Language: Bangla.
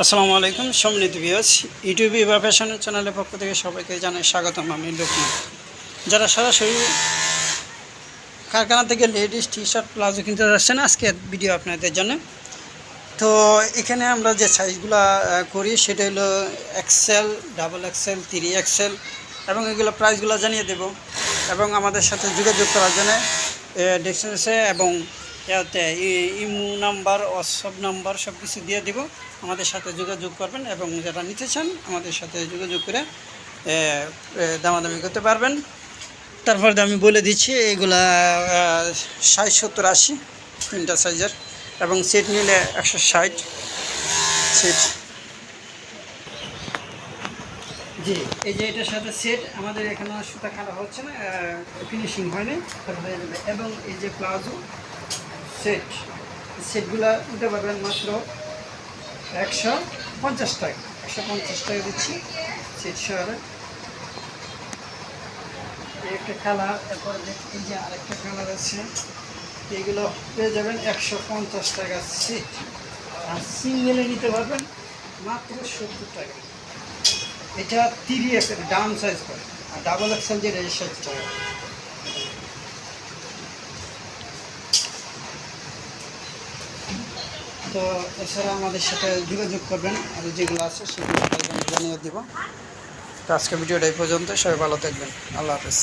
আসসালামু আলাইকুম সম্মিলিত বিয়াস ইউটিউবে বা ফ্যাশনের চ্যানেলের পক্ষ থেকে সবাইকে জানাই স্বাগতম, আমি লক্ষ্মী। যারা সরাসরি কারখানা থেকে লেডিস টি শার্ট প্লাজো কিনতে যাচ্ছেন, আজকে ভিডিও আপনাদের জন্য। তো এখানে আমরা যে সাইজগুলো করি, সেটা হলো axle double axle three axle এবং এগুলো প্রাইসগুলো জানিয়ে দেব। এবং আমাদের সাথে যোগাযোগ করার জন্য ডিসটেন্সে এবং ইয়াতে ইমো নাম্বার, হোয়াটসঅ্যাপ নাম্বার সব কিছু দিয়ে দেব। আমাদের সাথে যোগাযোগ করবেন এবং যারা নিতে চান আমাদের সাথে যোগাযোগ করে দামাদামি করতে পারবেন। তারপরে আমি বলে দিচ্ছি, এগুলা ষাট, সত্তর, আশি, তিনটা সাইজের এবং সেট নিলে একশো ষাট সেট। জি, এই যে এটার সাথে সেট, আমাদের এখানে সুতা কাটা হচ্ছে না ফিনিশিং হয়নি। হয়ে। এবং এই যে প্লাজো সেট। সেটগুলো নিতে পারবেন মাত্র একশো পঞ্চাশ টাকা। একশো পঞ্চাশ টাকা দিচ্ছি সেট শহরে একটা কালার, তারপরে দেখ- যে আরেকটা কালার আছে। এগুলো পেয়ে যাবেন একশো পঞ্চাশ টাকা সিট। আর সিঙ্গেলে নিতে পারবেন মাত্র সত্তর টাকা। এটা তিরিশ ডাউন সাইজ করে। আর ডাবল এক্সেল যে রেজিস্ট সাইজ টাকা তো এছাড়া আমাদের সাথে যোগাযোগ করবেন, আর যেগুলো আছে সেগুলো জানিয়ে দেব। তো আজকে ভিডিওটা এই পর্যন্ত সবাই ভালো থাকবেন। আল্লাহ হাফেজ।